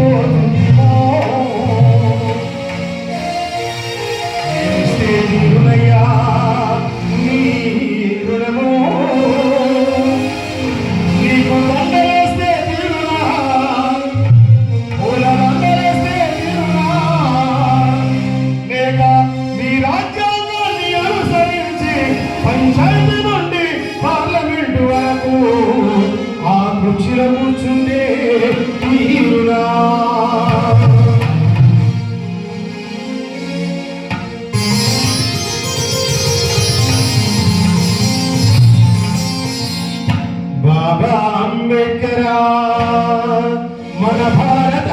for the బాబా అంబేద్కరా మన భారత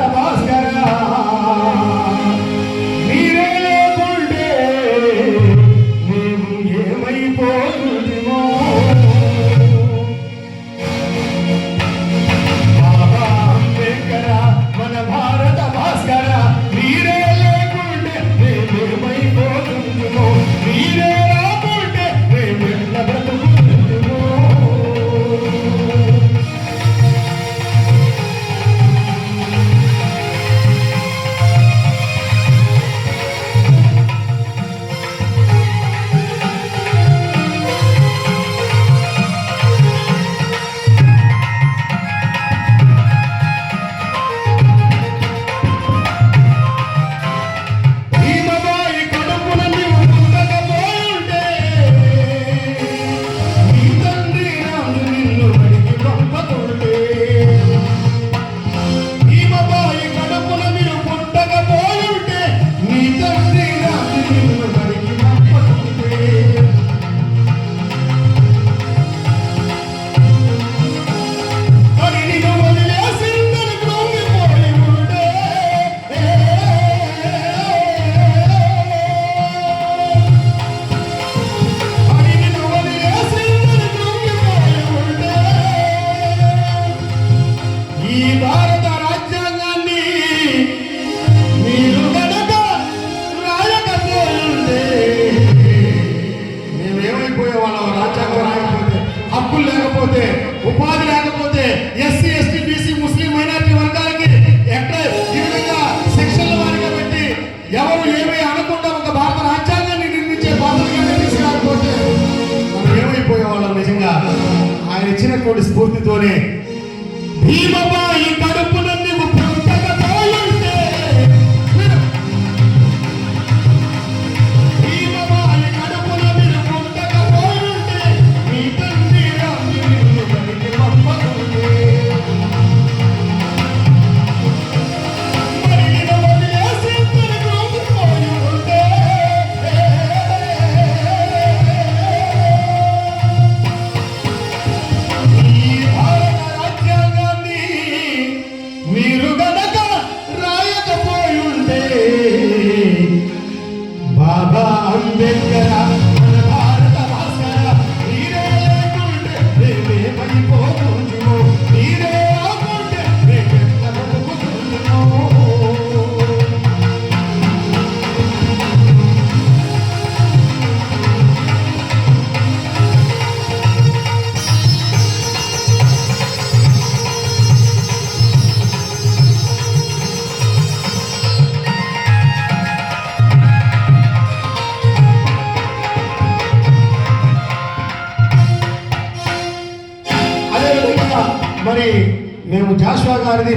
ఇచ్చినటువంటి స్ఫూర్తితోనే భీమవా அம்பேத்கர் మేము జాషువా గారిది